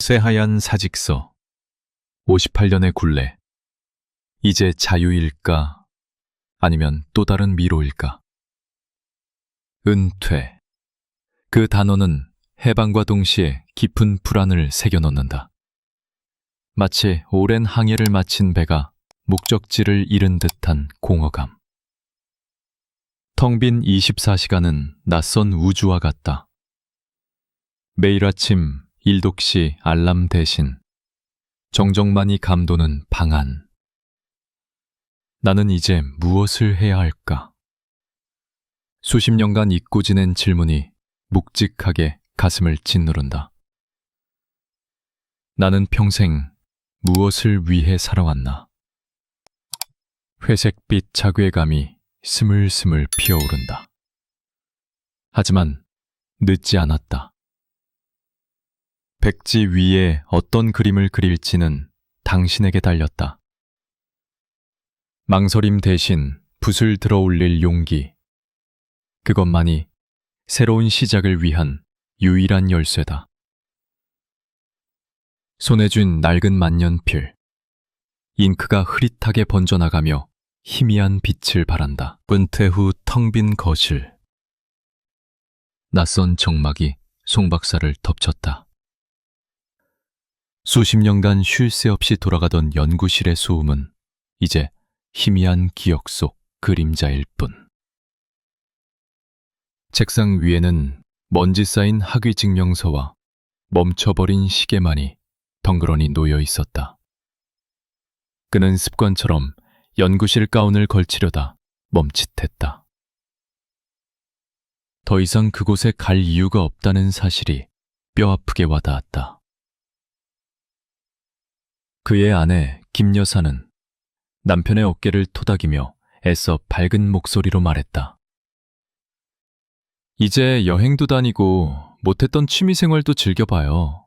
새하얀 사직서 58년의 굴레 이제 자유일까 아니면 또 다른 미로일까 은퇴 그 단어는 해방과 동시에 깊은 불안을 새겨 넣는다. 마치 오랜 항해를 마친 배가 목적지를 잃은 듯한 공허감. 텅 빈 24시간은 낯선 우주와 같다. 매일 아침 일독시 알람 대신 정적만이 감도는 방안. 나는 이제 무엇을 해야 할까? 수십 년간 잊고 지낸 질문이 묵직하게 가슴을 짓누른다. 나는 평생 무엇을 위해 살아왔나? 회색빛 자괴감이 스물스물 피어오른다. 하지만 늦지 않았다. 백지 위에 어떤 그림을 그릴지는 당신에게 달렸다. 망설임 대신 붓을 들어 올릴 용기. 그것만이 새로운 시작을 위한 유일한 열쇠다. 손에 쥔 낡은 만년필. 잉크가 흐릿하게 번져나가며 희미한 빛을 발한다. 은퇴 후 텅 빈 거실. 낯선 정막이 송 박사를 덮쳤다. 수십 년간 쉴 새 없이 돌아가던 연구실의 소음은 이제 희미한 기억 속 그림자일 뿐. 책상 위에는 먼지 쌓인 학위 증명서와 멈춰버린 시계만이 덩그러니 놓여 있었다. 그는 습관처럼 연구실 가운을 걸치려다 멈칫했다. 더 이상 그곳에 갈 이유가 없다는 사실이 뼈아프게 와닿았다. 그의 아내 김 여사는 남편의 어깨를 토닥이며 애써 밝은 목소리로 말했다. 이제 여행도 다니고 못했던 취미생활도 즐겨봐요.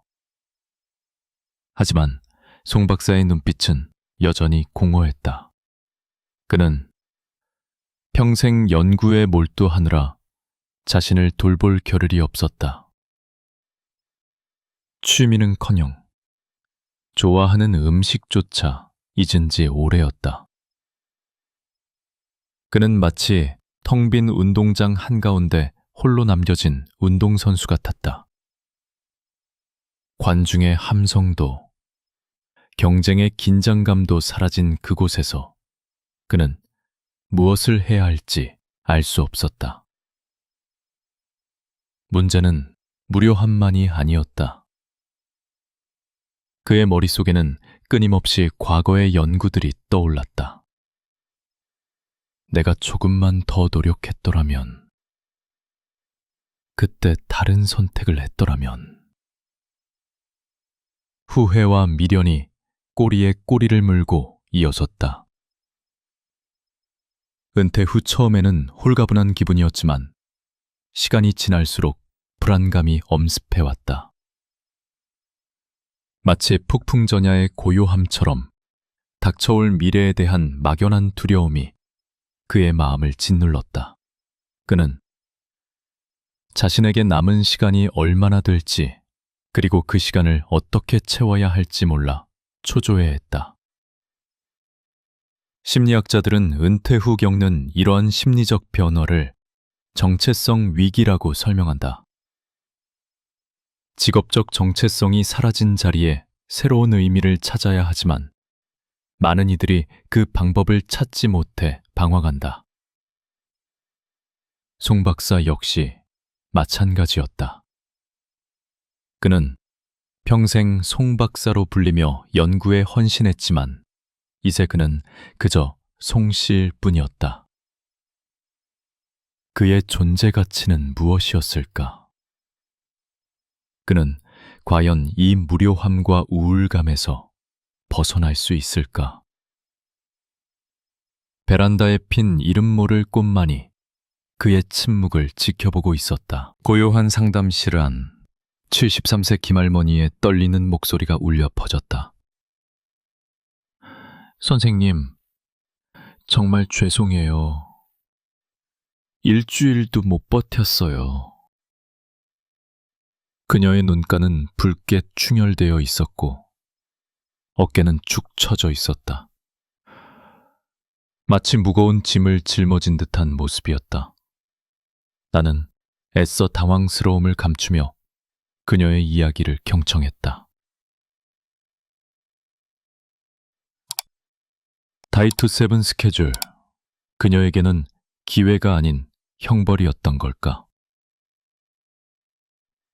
하지만 송 박사의 눈빛은 여전히 공허했다. 그는 평생 연구에 몰두하느라 자신을 돌볼 겨를이 없었다. 취미는커녕 좋아하는 음식조차 잊은 지 오래였다. 그는 마치 텅 빈 운동장 한가운데 홀로 남겨진 운동선수 같았다. 관중의 함성도, 경쟁의 긴장감도 사라진 그곳에서 그는 무엇을 해야 할지 알 수 없었다. 문제는 무료함만이 아니었다. 그의 머릿속에는 끊임없이 과거의 연구들이 떠올랐다. 내가 조금만 더 노력했더라면, 그때 다른 선택을 했더라면, 후회와 미련이 꼬리에 꼬리를 물고 이어졌다. 은퇴 후 처음에는 홀가분한 기분이었지만, 시간이 지날수록 불안감이 엄습해왔다. 마치 폭풍전야의 고요함처럼 닥쳐올 미래에 대한 막연한 두려움이 그의 마음을 짓눌렀다. 그는 자신에게 남은 시간이 얼마나 될지 그리고 그 시간을 어떻게 채워야 할지 몰라 초조해했다. 심리학자들은 은퇴 후 겪는 이러한 심리적 변화를 정체성 위기라고 설명한다. 직업적 정체성이 사라진 자리에 새로운 의미를 찾아야 하지만 많은 이들이 그 방법을 찾지 못해 방황한다. 송 박사 역시 마찬가지였다. 그는 평생 송 박사로 불리며 연구에 헌신했지만 이제 그는 그저 송씨일 뿐이었다. 그의 존재 가치는 무엇이었을까? 그는 과연 이 무료함과 우울감에서 벗어날 수 있을까? 베란다에 핀 이름 모를 꽃만이 그의 침묵을 지켜보고 있었다. 고요한 상담실 안 73세 김할머니의 떨리는 목소리가 울려 퍼졌다. 선생님, 정말 죄송해요. 일주일도 못 버텼어요. 그녀의 눈가는 붉게 충혈되어 있었고 어깨는 축 처져 있었다. 마치 무거운 짐을 짊어진 듯한 모습이었다. 나는 애써 당황스러움을 감추며 그녀의 이야기를 경청했다. 다이투 세븐 스케줄. 그녀에게는 기회가 아닌 형벌이었던 걸까?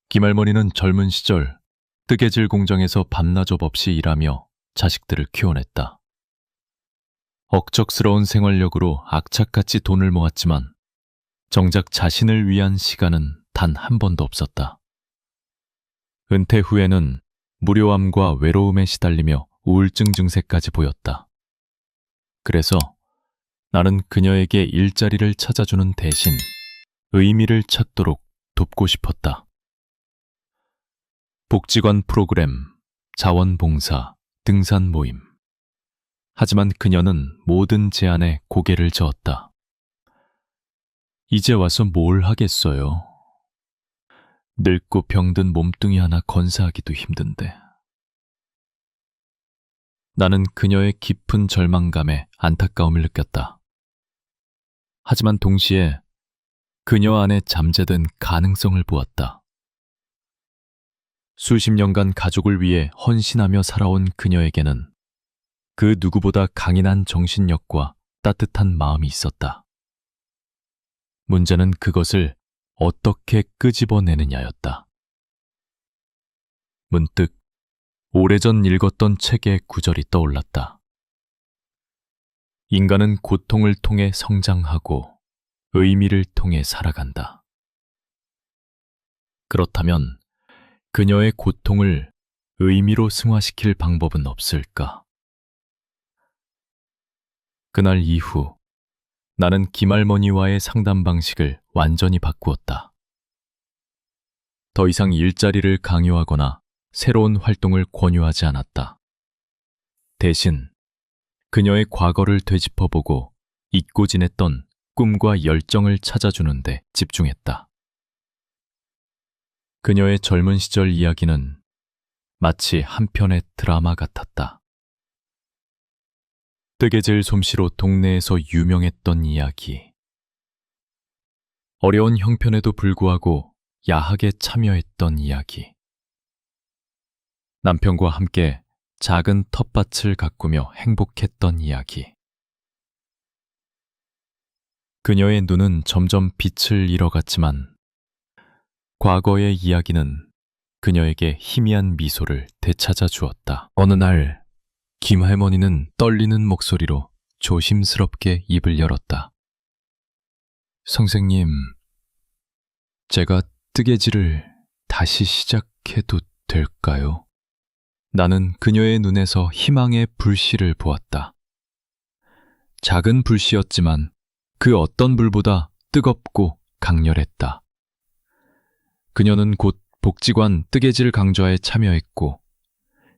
김할머니는 젊은 시절 뜨개질 공장에서 밤낮업 없이 일하며 자식들을 키워냈다. 억척스러운 생활력으로 악착같이 돈을 모았지만 정작 자신을 위한 시간은 단 한 번도 없었다. 은퇴 후에는 무료함과 외로움에 시달리며 우울증 증세까지 보였다. 그래서 나는 그녀에게 일자리를 찾아주는 대신 의미를 찾도록 돕고 싶었다. 복지관 프로그램, 자원봉사, 등산 모임. 하지만 그녀는 모든 제안에 고개를 저었다. 이제 와서 뭘 하겠어요? 늙고 병든 몸뚱이 하나 건사하기도 힘든데. 나는 그녀의 깊은 절망감에 안타까움을 느꼈다. 하지만 동시에 그녀 안에 잠재된 가능성을 보았다. 수십 년간 가족을 위해 헌신하며 살아온 그녀에게는 그 누구보다 강인한 정신력과 따뜻한 마음이 있었다. 문제는 그것을 어떻게 끄집어내느냐였다. 문득 오래전 읽었던 책의 구절이 떠올랐다. 인간은 고통을 통해 성장하고 의미를 통해 살아간다. 그렇다면 그녀의 고통을 의미로 승화시킬 방법은 없을까? 그날 이후 나는 김할머니와의 상담 방식을 완전히 바꾸었다. 더 이상 일자리를 강요하거나 새로운 활동을 권유하지 않았다. 대신 그녀의 과거를 되짚어보고 잊고 지냈던 꿈과 열정을 찾아주는데 집중했다. 그녀의 젊은 시절 이야기는 마치 한 편의 드라마 같았다. 뜨개질 솜씨로 동네에서 유명했던 이야기. 어려운 형편에도 불구하고 야하게 참여했던 이야기. 남편과 함께 작은 텃밭을 가꾸며 행복했던 이야기. 그녀의 눈은 점점 빛을 잃어갔지만 과거의 이야기는 그녀에게 희미한 미소를 되찾아 주었다. 어느 날 김할머니는 떨리는 목소리로 조심스럽게 입을 열었다. 선생님, 제가 뜨개질을 다시 시작해도 될까요? 나는 그녀의 눈에서 희망의 불씨를 보았다. 작은 불씨였지만 그 어떤 불보다 뜨겁고 강렬했다. 그녀는 곧 복지관 뜨개질 강좌에 참여했고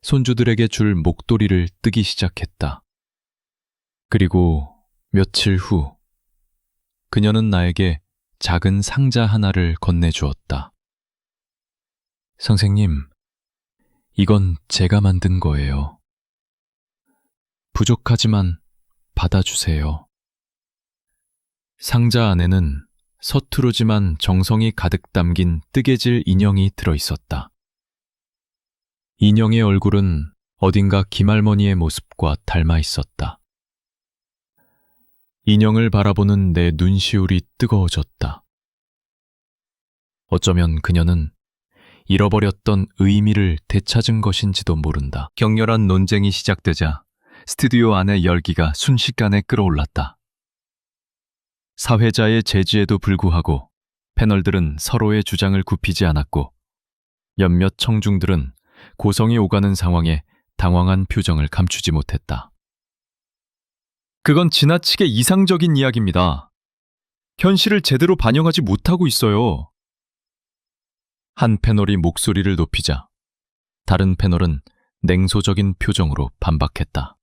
손주들에게 줄 목도리를 뜨기 시작했다. 그리고 며칠 후 그녀는 나에게 작은 상자 하나를 건네주었다. 선생님, 이건 제가 만든 거예요. 부족하지만 받아주세요. 상자 안에는 서투르지만 정성이 가득 담긴 뜨개질 인형이 들어 있었다. 인형의 얼굴은 어딘가 김할머니의 모습과 닮아 있었다. 인형을 바라보는 내 눈시울이 뜨거워졌다. 어쩌면 그녀는 잃어버렸던 의미를 되찾은 것인지도 모른다. 격렬한 논쟁이 시작되자 스튜디오 안의 열기가 순식간에 끌어올랐다. 사회자의 제지에도 불구하고 패널들은 서로의 주장을 굽히지 않았고 몇몇 청중들은 고성이 오가는 상황에 당황한 표정을 감추지 못했다. 그건 지나치게 이상적인 이야기입니다. 현실을 제대로 반영하지 못하고 있어요. 한 패널이 목소리를 높이자 다른 패널은 냉소적인 표정으로 반박했다.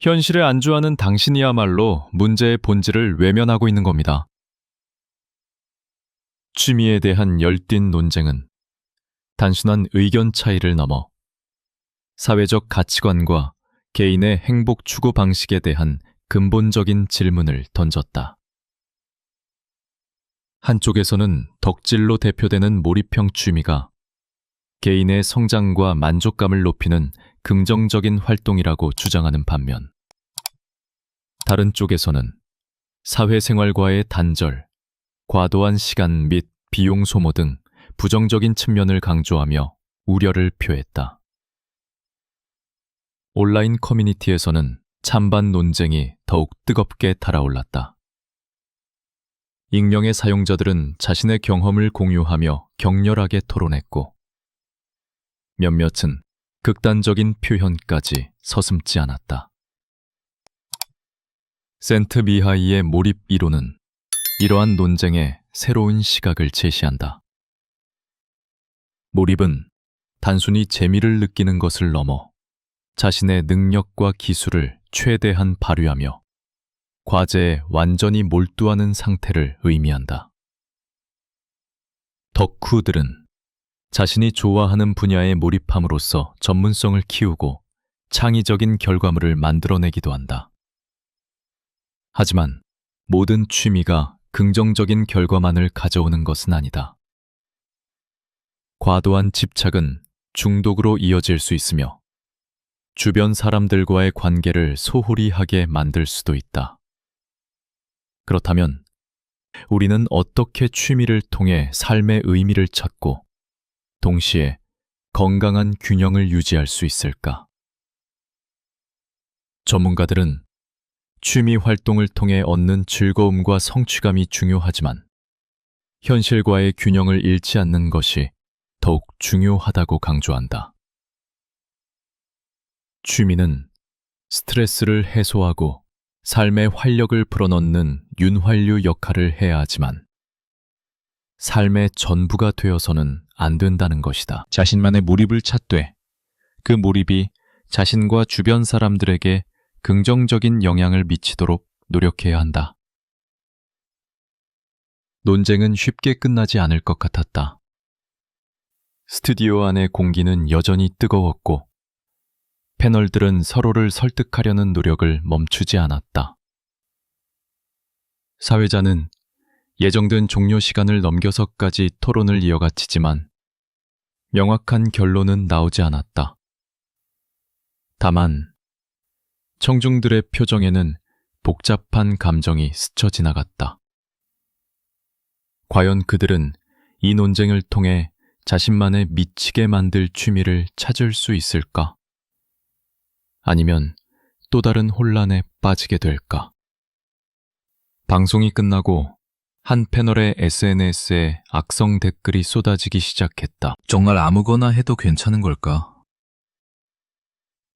현실에 안주하는 당신이야말로 문제의 본질을 외면하고 있는 겁니다. 취미에 대한 열띤 논쟁은 단순한 의견 차이를 넘어 사회적 가치관과 개인의 행복 추구 방식에 대한 근본적인 질문을 던졌다. 한쪽에서는 덕질로 대표되는 몰입형 취미가 개인의 성장과 만족감을 높이는 긍정적인 활동이라고 주장하는 반면, 다른 쪽에서는 사회생활과의 단절, 과도한 시간 및 비용 소모 등 부정적인 측면을 강조하며 우려를 표했다. 온라인 커뮤니티에서는 찬반 논쟁이 더욱 뜨겁게 달아올랐다. 익명의 사용자들은 자신의 경험을 공유하며 격렬하게 토론했고, 몇몇은 극단적인 표현까지 서슴지 않았다. 센트 미하이의 몰입 이론은 이러한 논쟁에 새로운 시각을 제시한다. 몰입은 단순히 재미를 느끼는 것을 넘어 자신의 능력과 기술을 최대한 발휘하며 과제에 완전히 몰두하는 상태를 의미한다. 덕후들은 자신이 좋아하는 분야에 몰입함으로써 전문성을 키우고 창의적인 결과물을 만들어내기도 한다. 하지만 모든 취미가 긍정적인 결과만을 가져오는 것은 아니다. 과도한 집착은 중독으로 이어질 수 있으며 주변 사람들과의 관계를 소홀히 하게 만들 수도 있다. 그렇다면 우리는 어떻게 취미를 통해 삶의 의미를 찾고 동시에 건강한 균형을 유지할 수 있을까? 전문가들은 취미 활동을 통해 얻는 즐거움과 성취감이 중요하지만 현실과의 균형을 잃지 않는 것이 더욱 중요하다고 강조한다. 취미는 스트레스를 해소하고 삶의 활력을 불어넣는 윤활유 역할을 해야 하지만 삶의 전부가 되어서는 안 된다는 것이다. 자신만의 몰입을 찾되 그 몰입이 자신과 주변 사람들에게 긍정적인 영향을 미치도록 노력해야 한다. 논쟁은 쉽게 끝나지 않을 것 같았다. 스튜디오 안의 공기는 여전히 뜨거웠고 패널들은 서로를 설득하려는 노력을 멈추지 않았다. 사회자는 예정된 종료 시간을 넘겨서까지 토론을 이어갔지만 명확한 결론은 나오지 않았다. 다만 청중들의 표정에는 복잡한 감정이 스쳐 지나갔다. 과연 그들은 이 논쟁을 통해 자신만의 미치게 만들 취미를 찾을 수 있을까? 아니면 또 다른 혼란에 빠지게 될까? 방송이 끝나고 한 패널의 SNS에 악성 댓글이 쏟아지기 시작했다. 정말 아무거나 해도 괜찮은 걸까?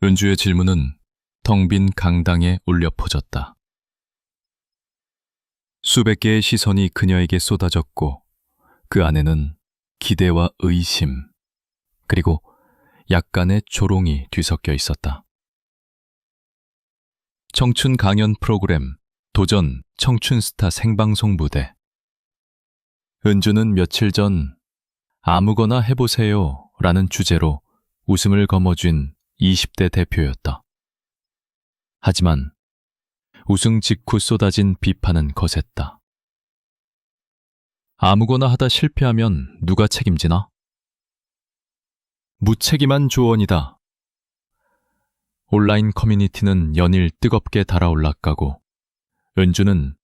은주의 질문은 텅 빈 강당에 울려 퍼졌다. 수백 개의 시선이 그녀에게 쏟아졌고 그 안에는 기대와 의심 그리고 약간의 조롱이 뒤섞여 있었다. 청춘 강연 프로그램 도전 청춘 스타 생방송 무대 은주는 며칠 전 아무거나 해보세요 라는 주제로 웃음을 거머쥔 20대 대표였다. 하지만 우승 직후 쏟아진 비판은 거셌다. 아무거나 하다 실패하면 누가 책임지나? 무책임한 조언이다. 온라인 커뮤니티는 연일 뜨겁게 달아올랐가고 은주는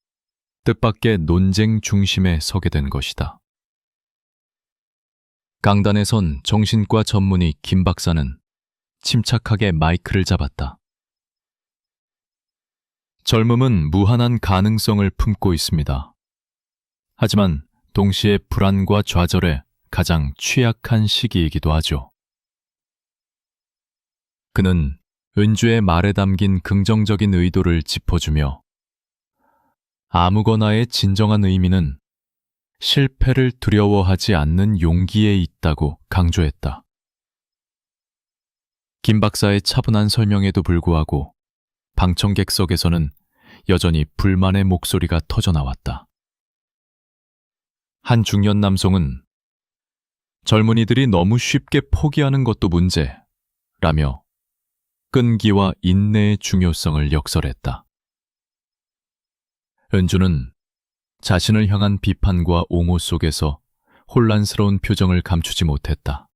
뜻밖의 논쟁 중심에 서게 된 것이다. 강단에 선 정신과 전문의 김 박사는 침착하게 마이크를 잡았다. 젊음은 무한한 가능성을 품고 있습니다. 하지만 동시에 불안과 좌절에 가장 취약한 시기이기도 하죠. 그는 은주의 말에 담긴 긍정적인 의도를 짚어주며 아무거나의 진정한 의미는 실패를 두려워하지 않는 용기에 있다고 강조했다. 김 박사의 차분한 설명에도 불구하고 방청객석에서는 여전히 불만의 목소리가 터져 나왔다. 한 중년 남성은 젊은이들이 너무 쉽게 포기하는 것도 문제라며 끈기와 인내의 중요성을 역설했다. 은주는 자신을 향한 비판과 옹호 속에서 혼란스러운 표정을 감추지 못했다.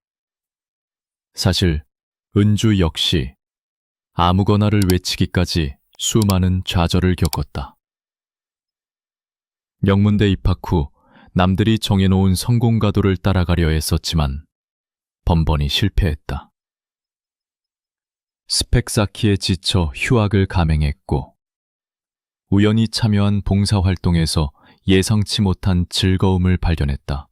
사실 은주 역시 아무거나를 외치기까지 수많은 좌절을 겪었다. 명문대 입학 후 남들이 정해놓은 성공가도를 따라가려 했었지만 번번이 실패했다. 스펙 쌓기에 지쳐 휴학을 감행했고 우연히 참여한 봉사활동에서 예상치 못한 즐거움을 발견했다.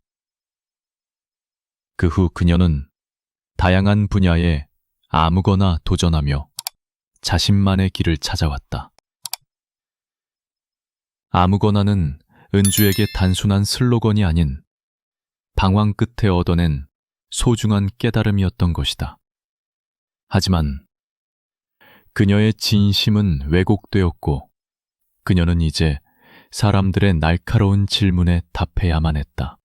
그 후 그녀는 다양한 분야에 아무거나 도전하며 자신만의 길을 찾아왔다. 아무거나는 은주에게 단순한 슬로건이 아닌 방황 끝에 얻어낸 소중한 깨달음이었던 것이다. 하지만 그녀의 진심은 왜곡되었고 그녀는 이제 사람들의 날카로운 질문에 답해야만 했다.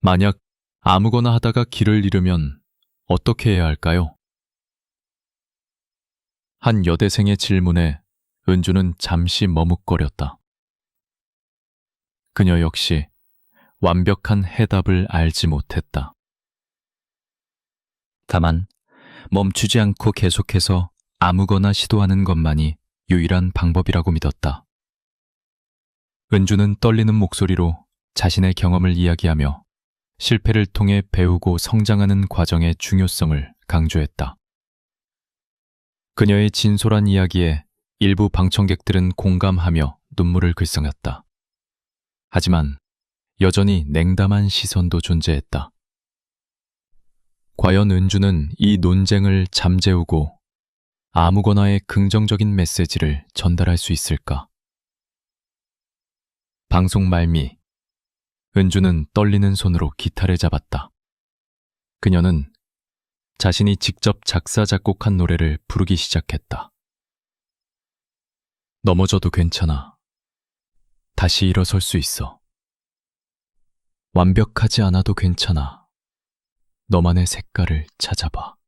만약 아무거나 하다가 길을 잃으면 어떻게 해야 할까요? 한 여대생의 질문에 은주는 잠시 머뭇거렸다. 그녀 역시 완벽한 해답을 알지 못했다. 다만 멈추지 않고 계속해서 아무거나 시도하는 것만이 유일한 방법이라고 믿었다. 은주는 떨리는 목소리로 자신의 경험을 이야기하며 실패를 통해 배우고 성장하는 과정의 중요성을 강조했다. 그녀의 진솔한 이야기에 일부 방청객들은 공감하며 눈물을 글썽였다. 하지만 여전히 냉담한 시선도 존재했다. 과연 은주는 이 논쟁을 잠재우고 아무거나의 긍정적인 메시지를 전달할 수 있을까? 방송 말미 은주는 떨리는 손으로 기타를 잡았다. 그녀는 자신이 직접 작사 작곡한 노래를 부르기 시작했다. 넘어져도 괜찮아. 다시 일어설 수 있어. 완벽하지 않아도 괜찮아. 너만의 색깔을 찾아봐.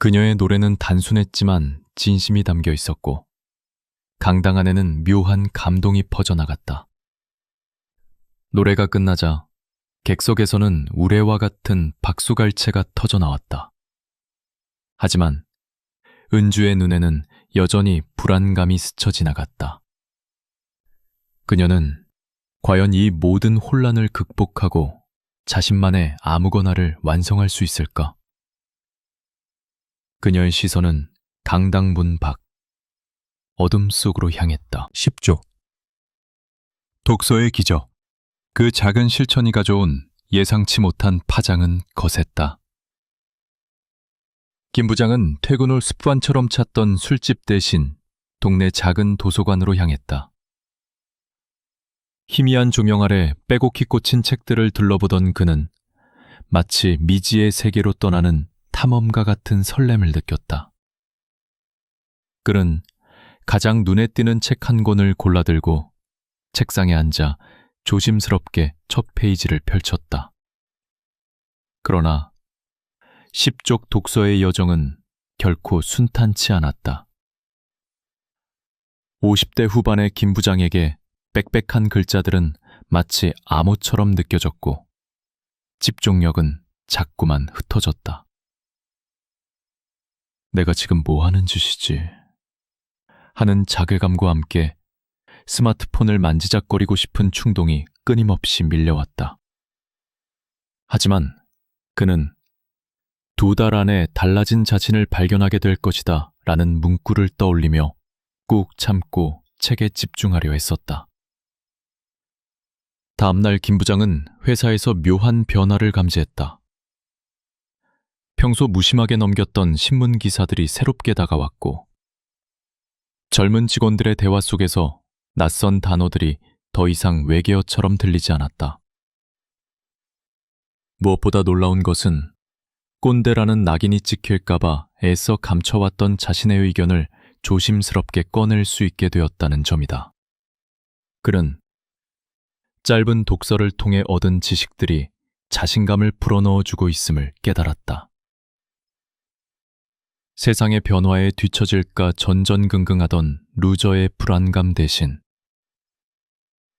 그녀의 노래는 단순했지만 진심이 담겨 있었고, 강당 안에는 묘한 감동이 퍼져나갔다. 노래가 끝나자 객석에서는 우레와 같은 박수갈채가 터져 나왔다. 하지만 은주의 눈에는 여전히 불안감이 스쳐 지나갔다. 그녀는 과연 이 모든 혼란을 극복하고 자신만의 아무거나를 완성할 수 있을까? 그녀의 시선은 강당 문 밖, 어둠 속으로 향했다. 10조. 독서의 기적. 그 작은 실천이 가져온 예상치 못한 파장은 거셌다. 김 부장은 퇴근 후 습관처럼 찾던 술집 대신 동네 작은 도서관으로 향했다. 희미한 조명 아래 빼곡히 꽂힌 책들을 둘러보던 그는 마치 미지의 세계로 떠나는 탐험가 같은 설렘을 느꼈다. 그는 가장 눈에 띄는 책 한 권을 골라들고 책상에 앉아 조심스럽게 첫 페이지를 펼쳤다. 그러나 십족 독서의 여정은 결코 순탄치 않았다. 50대 후반의 김 부장에게 빽빽한 글자들은 마치 암호처럼 느껴졌고 집중력은 자꾸만 흩어졌다. 내가 지금 뭐 하는 짓이지? 하는 자괴감과 함께 스마트폰을 만지작거리고 싶은 충동이 끊임없이 밀려왔다. 하지만 그는 두 달 안에 달라진 자신을 발견하게 될 것이다 라는 문구를 떠올리며 꾹 참고 책에 집중하려 했었다. 다음날 김 부장은 회사에서 묘한 변화를 감지했다. 평소 무심하게 넘겼던 신문 기사들이 새롭게 다가왔고, 젊은 직원들의 대화 속에서 낯선 단어들이 더 이상 외계어처럼 들리지 않았다. 무엇보다 놀라운 것은 꼰대라는 낙인이 찍힐까봐 애써 감춰왔던 자신의 의견을 조심스럽게 꺼낼 수 있게 되었다는 점이다. 그는 짧은 독서를 통해 얻은 지식들이 자신감을 불어넣어주고 있음을 깨달았다. 세상의 변화에 뒤처질까 전전긍긍하던 루저의 불안감 대신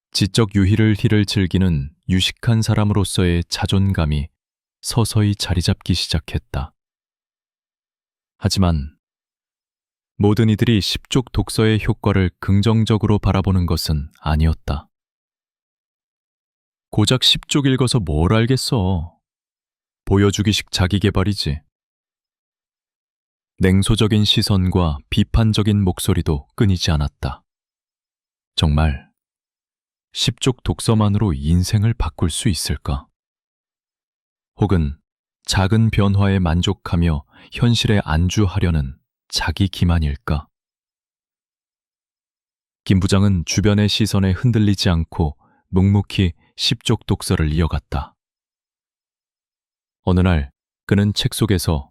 지적 유희를 희를 즐기는 유식한 사람으로서의 자존감이 서서히 자리 잡기 시작했다. 하지만 모든 이들이 십족 독서의 효과를 긍정적으로 바라보는 것은 아니었다. 고작 십족 읽어서 뭘 알겠어. 보여주기식 자기개발이지. 냉소적인 시선과 비판적인 목소리도 끊이지 않았다. 정말 십족 독서만으로 인생을 바꿀 수 있을까? 혹은 작은 변화에 만족하며 현실에 안주하려는 자기 기만일까? 김 부장은 주변의 시선에 흔들리지 않고 묵묵히 십족 독서를 이어갔다. 어느 날 그는 책 속에서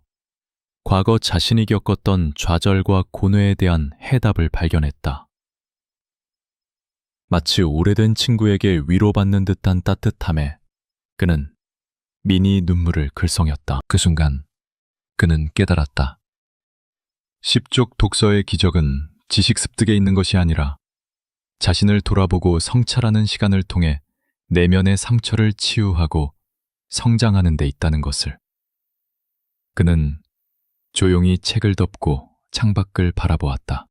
과거 자신이 겪었던 좌절과 고뇌에 대한 해답을 발견했다. 마치 오래된 친구에게 위로받는 듯한 따뜻함에 그는 미니 눈물을 글썽였다. 그 순간 그는 깨달았다. 십족 독서의 기적은 지식 습득에 있는 것이 아니라 자신을 돌아보고 성찰하는 시간을 통해 내면의 상처를 치유하고 성장하는 데 있다는 것을. 그는 조용히 책을 덮고 창밖을 바라보았다.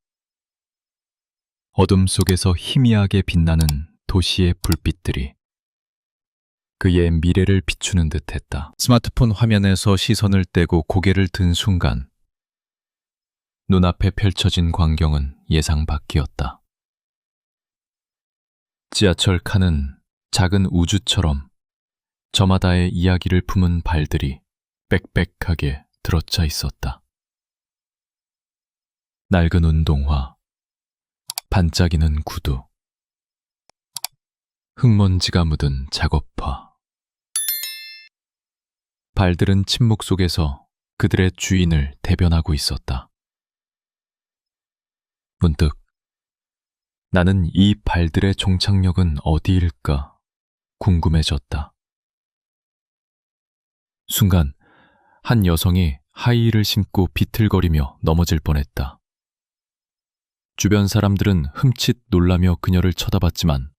어둠 속에서 희미하게 빛나는 도시의 불빛들이 그의 미래를 비추는 듯 했다. 스마트폰 화면에서 시선을 떼고 고개를 든 순간 눈앞에 펼쳐진 광경은 예상 밖이었다. 지하철 칸은 작은 우주처럼 저마다의 이야기를 품은 발들이 빽빽하게 들어차 있었다. 낡은 운동화, 반짝이는 구두, 흙먼지가 묻은 작업화. 발들은 침묵 속에서 그들의 주인을 대변하고 있었다. 문득 나는 이 발들의 종착역은 어디일까 궁금해졌다. 순간 한 여성이 하이힐을 신고 비틀거리며 넘어질 뻔했다. 주변 사람들은 흠칫 놀라며 그녀를 쳐다봤지만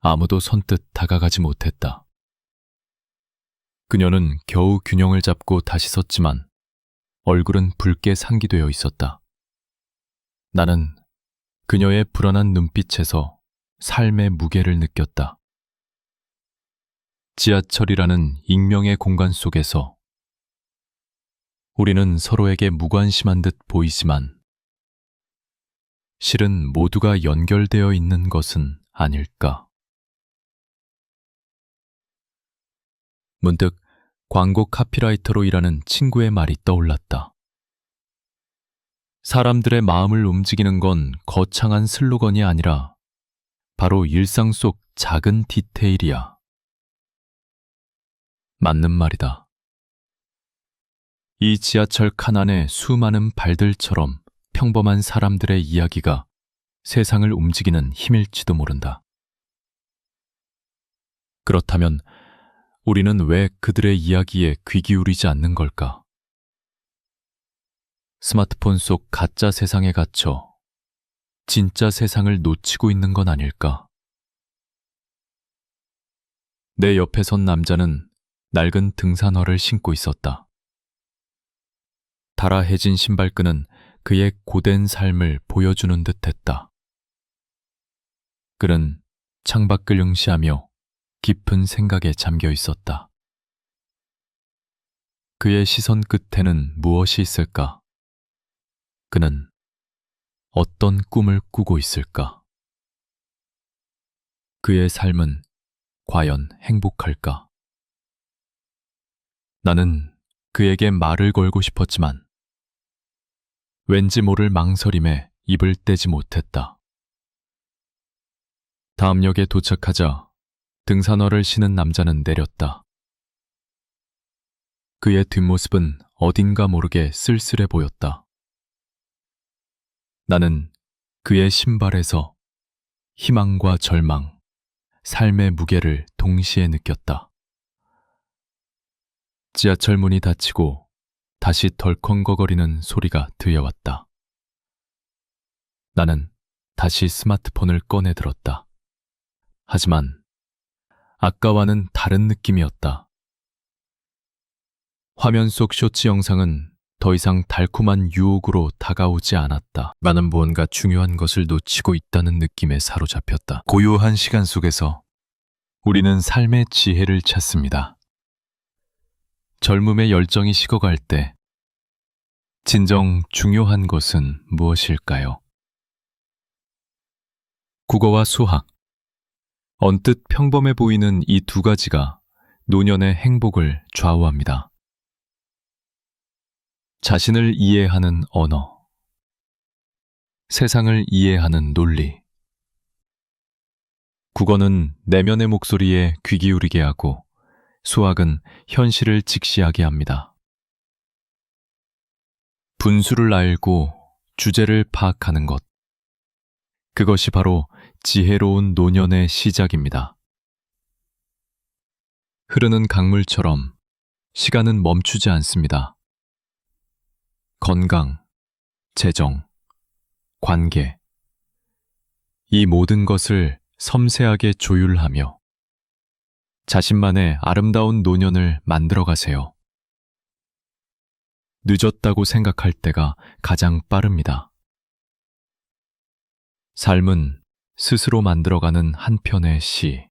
아무도 선뜻 다가가지 못했다. 그녀는 겨우 균형을 잡고 다시 섰지만 얼굴은 붉게 상기되어 있었다. 나는 그녀의 불안한 눈빛에서 삶의 무게를 느꼈다. 지하철이라는 익명의 공간 속에서 우리는 서로에게 무관심한 듯 보이지만 실은 모두가 연결되어 있는 것은 아닐까. 문득 광고 카피라이터로 일하는 친구의 말이 떠올랐다. 사람들의 마음을 움직이는 건 거창한 슬로건이 아니라 바로 일상 속 작은 디테일이야. 맞는 말이다. 이 지하철 칸 안에 수많은 발들처럼 평범한 사람들의 이야기가 세상을 움직이는 힘일지도 모른다. 그렇다면 우리는 왜 그들의 이야기에 귀 기울이지 않는 걸까? 스마트폰 속 가짜 세상에 갇혀 진짜 세상을 놓치고 있는 건 아닐까? 내 옆에 선 남자는 낡은 등산화를 신고 있었다. 달아해진 신발끈은 그의 고된 삶을 보여주는 듯 했다. 그는 창밖을 응시하며 깊은 생각에 잠겨 있었다. 그의 시선 끝에는 무엇이 있을까? 그는 어떤 꿈을 꾸고 있을까? 그의 삶은 과연 행복할까? 나는 그에게 말을 걸고 싶었지만 왠지 모를 망설임에 입을 떼지 못했다. 다음 역에 도착하자 등산화를 신은 남자는 내렸다. 그의 뒷모습은 어딘가 모르게 쓸쓸해 보였다. 나는 그의 신발에서 희망과 절망, 삶의 무게를 동시에 느꼈다. 지하철 문이 닫히고 다시 덜컹거거리는 소리가 들려왔다. 나는 다시 스마트폰을 꺼내 들었다. 하지만 아까와는 다른 느낌이었다. 화면 속 쇼츠 영상은 더 이상 달콤한 유혹으로 다가오지 않았다. 나는 무언가 중요한 것을 놓치고 있다는 느낌에 사로잡혔다. 고요한 시간 속에서 우리는 삶의 지혜를 찾습니다. 젊음의 열정이 식어갈 때 진정 중요한 것은 무엇일까요? 국어와 수학. 언뜻 평범해 보이는 이 두 가지가 노년의 행복을 좌우합니다. 자신을 이해하는 언어. 세상을 이해하는 논리. 국어는 내면의 목소리에 귀 기울이게 하고 수학은 현실을 직시하게 합니다. 분수를 알고 주제를 파악하는 것. 그것이 바로 지혜로운 노년의 시작입니다. 흐르는 강물처럼 시간은 멈추지 않습니다. 건강, 재정, 관계. 이 모든 것을 섬세하게 조율하며 자신만의 아름다운 노년을 만들어 가세요. 늦었다고 생각할 때가 가장 빠릅니다. 삶은 스스로 만들어가는 한 편의 시.